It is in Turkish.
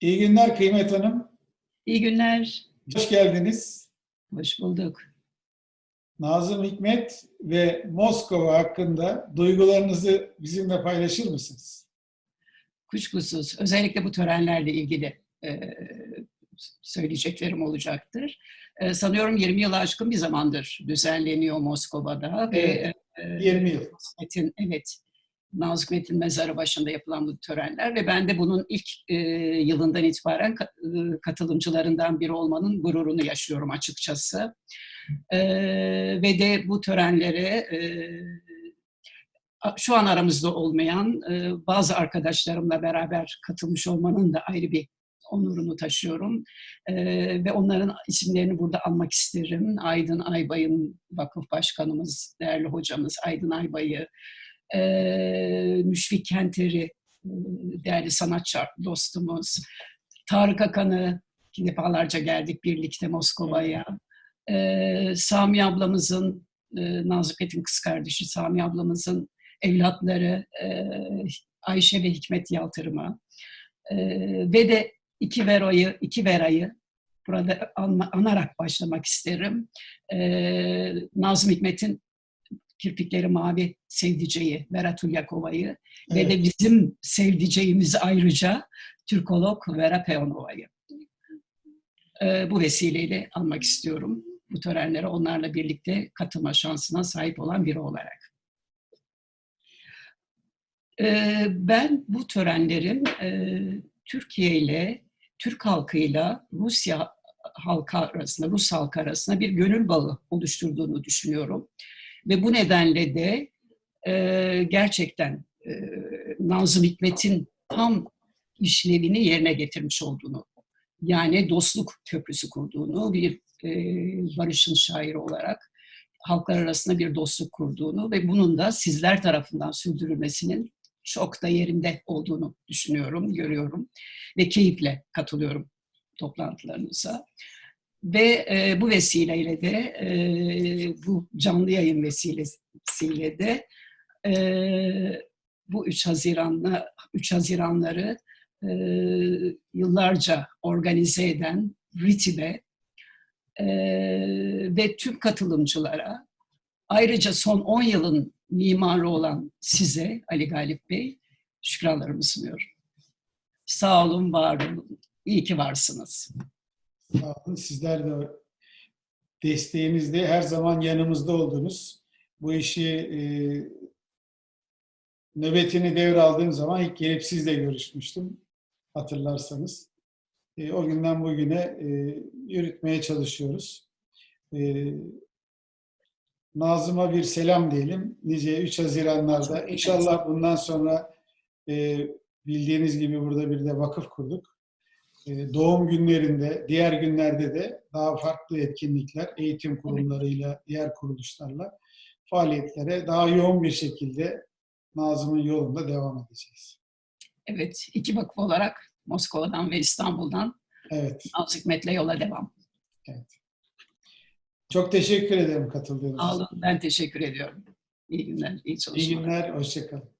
İyi günler Kıymet Hanım. İyi günler. Hoş geldiniz. Hoş bulduk. Nazım Hikmet ve Moskova hakkında duygularınızı bizimle paylaşır mısınız? Kuşkusuz. Özellikle bu törenlerle ilgili e, söyleyeceklerim olacaktır. E, sanıyorum 20 yılı aşkın bir zamandır düzenleniyor Moskova'da Evet, ve e, 20 yıl. Metin, evet Nazım Hikmet'in mezarı başında yapılan bu törenler ve ben de bunun ilk e, yılından itibaren ka- e, katılımcılarından biri olmanın gururunu yaşıyorum açıkçası. E, ve de bu törenlere e, şu an aramızda olmayan e, bazı arkadaşlarımla beraber katılmış olmanın da ayrı bir onurunu taşıyorum. E, ve onların isimlerini burada anmak isterim. Aydın Aybay'ın vakıf başkanımız, değerli hocamız Aydın Aybay'ı, e, Müşfik Kenter'i, değerli sanatçı dostumuz, Tarık Akan'ı, defalarca geldik birlikte Moskova'ya, e, Sami ablamızın, e, Nazım Hikmet'in kız kardeşi Sami ablamızın evlatları e, Ayşe ve Hikmet Yaltırım'a. E, ve de iki Vera'yı, iki Vera'yı burada anarak başlamak isterim. E, Nazım Hikmet'in Kirpikleri Mavi Sevdiceği, Vera Tulyakova'yı ve de Evet. bizim sevdiceğimiz ayrıca Türkolog Vera Peonova'yı. Ee, bu vesileyle almak istiyorum. Bu törenlere onlarla birlikte katılma şansına sahip olan biri olarak. Ee, ben bu törenlerin e, Türkiye ile, Türk halkıyla Rusya halkı arasında, Rus halkı arasında bir gönül bağı oluşturduğunu düşünüyorum. Ve bu nedenle de e, gerçekten e, Nazım Hikmet'in tam işlevini yerine getirmiş olduğunu, yani dostluk köprüsü kurduğunu, bir e, barışın şairi olarak halklar arasında bir dostluk kurduğunu ve bunun da sizler tarafından sürdürülmesinin çok da yerinde olduğunu düşünüyorum, görüyorum ve keyifle katılıyorum toplantılarınıza. Ve e, bu vesileyle de e, bu canlı yayın vesilesiyle de e, bu 3 Haziran'la 3 Haziranları e, yıllarca organize eden RITİB'e e, ve tüm katılımcılara ayrıca son 10 yılın mimarı olan size Ali Galip Bey şükranlarımı sunuyorum. Sağ olun, var olun. İyi ki varsınız. Sağ olun. Sizler de desteğinizde her zaman yanımızda oldunuz. Bu işi e, nöbetini devraldığım zaman ilk gelip sizle görüşmüştüm. Hatırlarsanız. E, o günden bugüne e, yürütmeye çalışıyoruz. E, Nazım'a bir selam diyelim. Nice 3 Haziranlarda. İnşallah bundan sonra e, bildiğiniz gibi burada bir de vakıf kurduk. E, doğum günlerinde, diğer günlerde de daha farklı etkinlikler, eğitim kurumlarıyla, diğer kuruluşlarla faaliyetlere daha yoğun bir şekilde Nazım'ın yolunda devam edeceğiz. Evet, iki vakıf olarak Moskova'dan ve İstanbul'dan Evet, Nazım Hikmet'le yola devam. çok teşekkür ederim katıldığınız Sağ için. olun, ben teşekkür ediyorum. İyi günler, iyi çalışmalar. İyi günler, hoşçakalın.